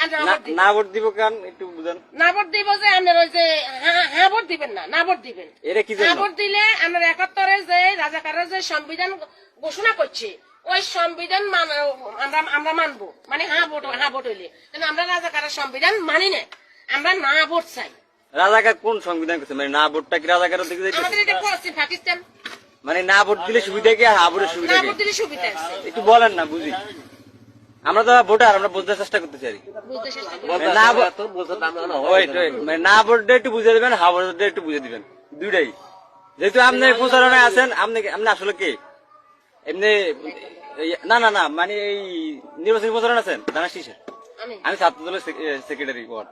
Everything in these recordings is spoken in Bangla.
আপনারা না- ভোট দিবেন। না ভোট দিব কেন? একটু বুঝেন। না ভোট দিব যে আপনার ওই যে হ্যাঁ হ্যাঁ ভোট দিবেন না না ভোট দিবেন। এটা কি হ্যাঁ ভোট দিলে আমরা একাত্তরে যে রাজাকারের যে সংবিধান ঘোষণা করছে ওই সংবিধান আমরা আমরা মানবো। মানে হ্যাঁ ভোট হ্যাঁ ভোট হইলে। কিন্তু আমরা রাজাকারের সংবিধান মানি না। আমরা না ভোট চাই। রাজাকার কোন সংবিধান করছে? মানে না ভোটটা কি রাজাকারের দিকে যাইতেছে? আমাদের এটা পশ্চিম পাকিস্তান। মানে না ভোট দিলে সুবিধা কি? হা ভোটের সুবিধা না ভোট দিলে সুবিধা একটু বলেন না বুঝি। আমরা তো ভোটার আমরা বুঝতে চেষ্টা করতে করি। মানে না ভোট মানে না ভোটটা একটু বুঝে দিবেন হা ভোটটা একটু বুঝে দিবেন। দুইটাই। যেহেতু আপনি প্রচারণায় আছেন আপনি আপনি আসলে কে? এমনি না না না মানে এই নির্বাচনী প্রচারণ আছেন আমি। আমি ছাত্র দলের সেক্রেটারি ওয়ার্ড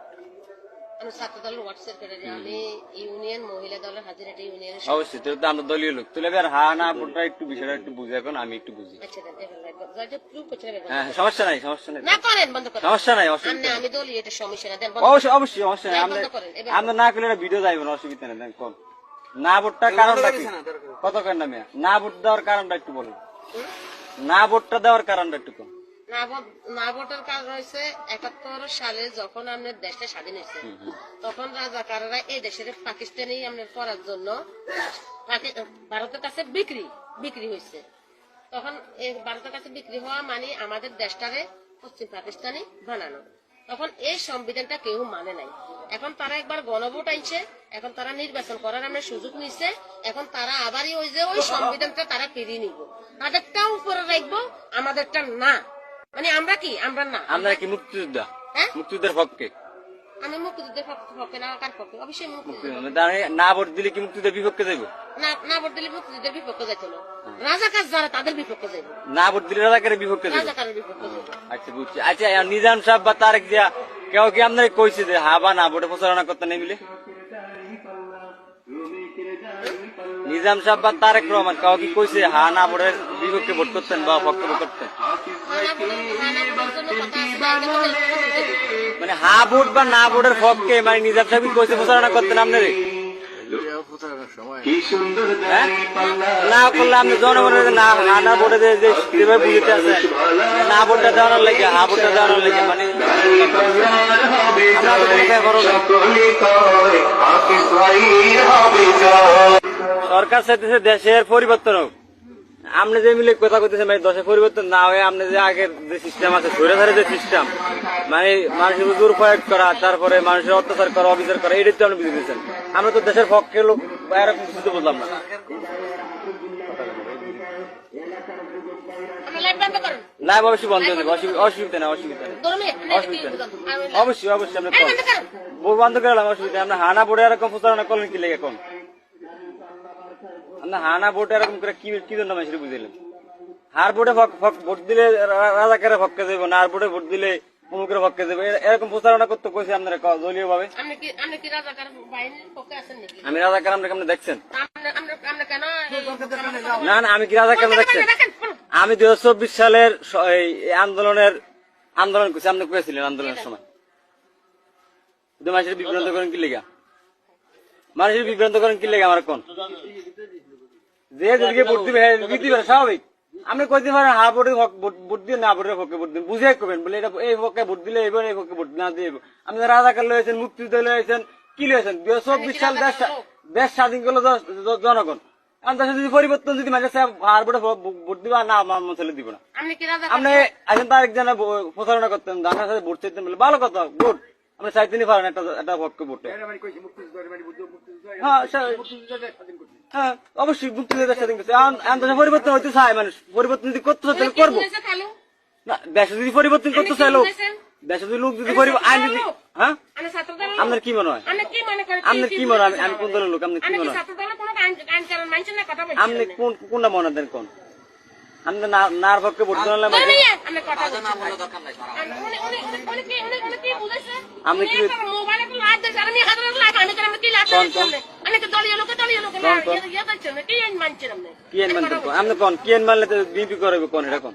আমি ছাত্র দলের ওয়ার্ড সেক্রেটারি আমি ইউনিয়ন মহিলা দলের হাজিরাটি ইউনিয়নের অবশ্যই তো আমরা দলীয় লোক। তুলে আর হা না ভোটটা একটু বিষয়টা একটু বুঝে এখন আমি একটু বুঝি। আচ্ছা। হ্যাঁ সমস্যা নাই সমস্যা নাই। না করেন বন্ধ করেন। সমস্যা নাই অসুবিধা আমি দলীয় এটা সমস্যা না দেন অবশ্যই অবশ্যই সমস্যা নেই। আমরা না করলে ভিডিও যাইব না অসুবিধা নেই দেন কম। না ভোটটা কারণটা কি? কত কেন না ভোট দেওয়ার কারণটা একটু বলুন। না ভোটটা দেওয়ার কারণটা একটু না কাজ রয়েছে একাত্তর সালে যখন আমাদের দেশটা স্বাধীন হয়েছে তখন রাজাকাররা এই দেশের পাকিস্তানি আমাদের করার জন্য ভারতের কাছে বিক্রি বিক্রি হয়েছে। তখন ভারতের কাছে বিক্রি হওয়া মানে আমাদের দেশটারে পশ্চিম পাকিস্তানি বানানো। তখন এই সংবিধানটা কেউ মানে নাই। এখন তারা একবার গণভোট আনছে এখন তারা নির্বাচন করার আমরা সুযোগ নিচ্ছে এখন তারা আবারই ওই যে ওই সংবিধানটা তারা ফিরিয়ে নিব। তাদেরটা উপরে রাখব আমাদেরটা না। মানে আমরা কি? আমরা না। আমরা কি মুক্তিযোদ্ধা? হ্যাঁ? মুক্তিযুদ্ধের পক্ষে। আমি মুক্তিযুদ্ধের পক্ষে পক্ষে না কার পক্ষে? অবশ্যই মুক্তিযুদ্ধ মুক্তিযুদ্ধ- না ভোট দিলে কি মুক্তিযুদ্ধের বিপক্ষে যাইব? না না ভোট দিলে মুক্তিযুদ্ধের বিপক্ষে যাইতো না রাজাকার যারা তাদের বিপক্ষে যাইব। না ভোট দিলে রাজাকারের বিপক্ষে যাইব? রাজাকারের বিপক্ষে যাইব। আচ্ছা বুঝছি। আচ্ছা নিজাম সাহেব বা তারেক জিয়া কেউ কি আপনার কইছে যে হা বা না ভোটে প্রচারণা করতে নেই মিলে নিজাম সাহেব বা তারেক রহমান কাউ কি কইছে, হা না ভোটের বিপক্ষে ভোট করতেন বা ভোট করতেন হানা হানা। মানে হা ভোট বা না ভোটের পক্ষে মানে নিজাম সাহেব কইছে, প্রচারণা করতেন আপনারে হ্যাঁ? না করলে আপনি জনগণের না, হা না ভোটে লাগে, হা ভোটটা দেওয়ানোর লাগে মানে সরকার চাইতেছে দেশের পরিবর্তন হোক। আপনি যে মিলে কথা কইতেছেন মানে দেশের পরিবর্তন না হয়ে আপনি যে আগের যে সিস্টেম আছে, ধরে ধরে যে সিস্টেম মানে মানুষের উপর প্রয়োগ করা, তারপরে মানুষের অত্যাচার করা, অবিচার করা, এটাই তো আপনি বুঝে দিচ্ছেন আমরা তো দেশের পক্ষে লোক, এরকম কিছু তো বুঝলাম না আপনি লাইট বন্ধ করেন না অবশ্যই বন্ধ যাবে অসুবিধা নেই অসুবিধা অসুবিধা। অবশ্যই অবশ্যই আপনি এই কম বন্ধ। করে অসুবিধা আমরা হানা বোর্ডে এরকম প্রচারণা করলেন কি লেগে কম আমরা হানা বোর্ডে এরকম করে কি কি জন্য মানুষের বুঝাইলেন হার বোর্ডে ভোট দিলে রা- রাজাকারে পক্ষে যাব না আর বোর্ডে ভোট দিলে অমুকের পক্ষে যাব এরকম প্রচারণা করতে কইছে আপনারা দলীয় ভাবে আপনি কি আপনি কি রাজাকার বাহিনীর পক্ষে আছেন নাকি? আমি রাজাকার আমরা কেমন দেখছেন? না না আমি কি রাজাকার বলতে দেখছেন। আমি দুই হাজার চব্বিশ সালের আন্দোলনের আন্দোলন করছি। আপনি করেছিলেন আন্দোলনের সময়। মানুষের বিভ্রান্ত করেন কি লেগা? মানুষের বিভ্রান্ত করেন কি লেগা আমার কোন? যেদিকে ভোট দিবে হ্যাঁ, স্বাভাবিক। আপনি কইতে পারেন হা ভোটে ভোট দিয়ে না ভোটের পক্ষে ভোট দিন। বুঝে করবেন বলে এটা এই পক্ষে ভোট দিলে এবার এই পক্ষে ভোট না দিয়ে আপনি রাজাকার লয়েছেন মুক্তিযুদ্ধ লয়েছেন কি লয়েছেন দুই হাজার চব্বিশ সাল দেশ স্বাধীন করল জনগণ। যদি পরিবর্তন যদি মানুষ হার ভোটে ভোট দিবা না আমার মনে দিবে না। আপনি কি রাজাকার আপনি একজন তার একজন প্রচারণা করতেন ধানের সাথে ভোট চাইতেন বলে। ভালো কথা ভোট। আপনি চাইতেনই পারেন একটা একটা পক্ষে ভোটে। হ্যাঁ হ্যাঁ অবশ্যই মুক্তিযুদ্ধের স্বাধীন করছে। এখন এখন পরিবর্তন হইতে চায় মানুষ। পরিবর্তন যদি করতে তাহলে করব। না দেশে যদি পরিবর্তন করতে বুঝেছেন? দেশে যদি লোক যদি পরিবর্তন আইন যদি হ্যাঁ। আপনার কি মনে হয়? আপনি কি মনে আপনার কি মনে হয়? আমি- কোন দলের লোক? আপনি কি আপনি কি মনে হয়? আপনি কোন কোনটা মনে দেন কোন? আপনি না- নার পক্ষে ভোট আপনি আমি- কি-? আপনি? আমি আমি কেন- আমি কোন- মানলে বিপি করবে কোন? এটা কোন?